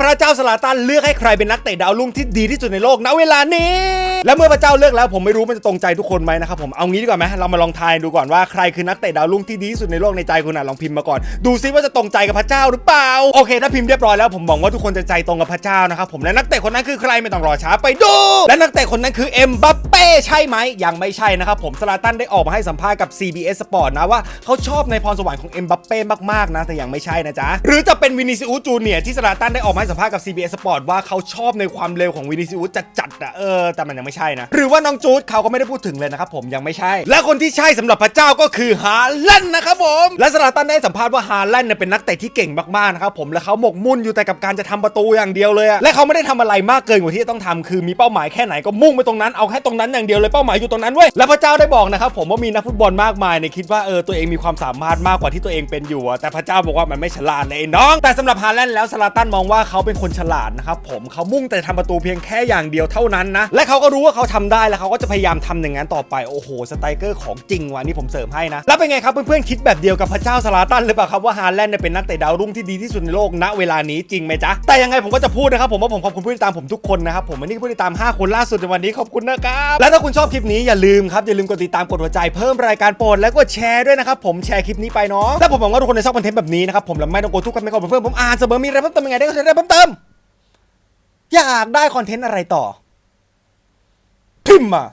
พระเจ้าสลาตันเลือกให้ใครเป็นนักเตะดาวรุ่งที่ดีที่สุดในโลกณเวลานี้ และเมื่อพระเจ้าเลือกแล้วผมไม่รู้มันจะตรงใจทุกคนไหมนะครับผมเอางี้ดีกว่าไหมเรามาลองทายดูก่อนว่าใครคือนักเตะดาวรุ่งที่ดีที่สุดในโลกในใจคุณอะลองพิมพ์มาก่อน ดูซิว่าจะตรงใจกับพระเจ้าหรือเปล่าโอเค ถ้าพิมพ์เรียบร้อยแล้วผมหวังว่าทุกคนจะใจตรงกับพระเจ้านะครับผมและนักเตะคนนั้นคือใครไม่ต้องรอช้าไปดู และนักเตะคนนั้นคือเอ็มบัป เป้ใช่ไหมยังไม่ใช่นะครับผมสลาตันได้ออกมาให้สัมภาษณ์กับ CBS Sport นะว่าเขาชอบในพรสวรรค์ของเอ็มบัปเป้มากๆนะแต่ยังไม่ใช่นะจ๊ะหรือจะเป็นวินิซิอุจูเนียที่สลาตันได้ออกมาให้สัมภาษณ์กับ CBS Sport ว่าเขาชอบในความเร็วของวินิซิอุสจัดอะเออแต่มันยังไม่ใช่นะ หรือว่าน้องจูดเขาก็ไม่ได้พูดถึงเลยนะครับผมยังไม่ใช่ และคนที่ใช่สำหรับพระเจ้าก็คือฮาแลนด์นะครับผมและสลาตันได้สัมภาษณ์ว่าฮาแลนด์เนี่ยเป็นนักเตะที่เก่งมากๆนะครับผมและเขาหมกมุ่นอยู่แต่กับการจะทำประตูอย่างเดียวเลยและเขาไม่ได้ทำอะไรมากเกินกว่าที่จะต้องทำคือมีเป้าหมายแค่ไหนก็มุ่งไปตรงนั้นเอาแค่ตรงนั้นอย่างเดียวเลยเป้าหมายอยู่ตรงนั้นเว้ยและพระเจ้าได้บอกนะครับผมว่ามีนักฟุตบอลมากมายเนี่ยคิดว่าเออตัวเองมีความสามารถมากกว่าที่ตัวเองเป็นอยู่แต่พระเจ้าบอกว่ามันไม่ฉลาดเลยไอ้น้อง แต่สำหรับฮาแลนด์แล้วซาลาตันมองว่าเขาเป็นคนฉลาดนะครับผมเขามุ่งแต่ทำประตูเพียงแค่อย่างเดียวเท่านั้นนะและเขาก็รู้ว่าเขาทำได้แล้วเขาก็จะพยายามทำอย่างนั้นต่อไปโอ้โหสไตรเกอร์ของจริงว่ะนี่ผมเสริมให้นะแล้วเป็นไงครับเพื่อนๆคิดแบบเดียวกับพระเจ้าซาลาตันหรือเปล่าครับว่าฮาแลนด์เป็นนักเตะดาวรุ่งที่ดีที่สุดในโลกณเวลานี้จริงไหมจ๊ะแต่ยังไงผมก็จะพูดนะครับผมว่าผมขอบคุณผู้ติดตามผมทุกคนนะครับผมวันนี้ผู้ติดตาม 5 คนล่าสุดในวันนี้ขอบคุณนะครับและถ้าคุณชอบคลิปนี้อย่าลืมครับอย่าลืมกดติดตามกดหัวใจเพิ่มรายการโปรดแล้วกดแชร์ด้วยนะครับผมแชร์คลิปนี้ไปเนาะและผมหวังว่าทุกคนจะชอบคอนเทนต์แบบนี้นะครับผมและไม่ต้องกดทุกคนไม่ต์ของเพิ่มผมอ่านเสมอมีอะไรเพิ่มเติมยังไงได้ก็ได้เพิ่มเติมอยากได้คอนเทนต์อะไรต่อพิมพ์มา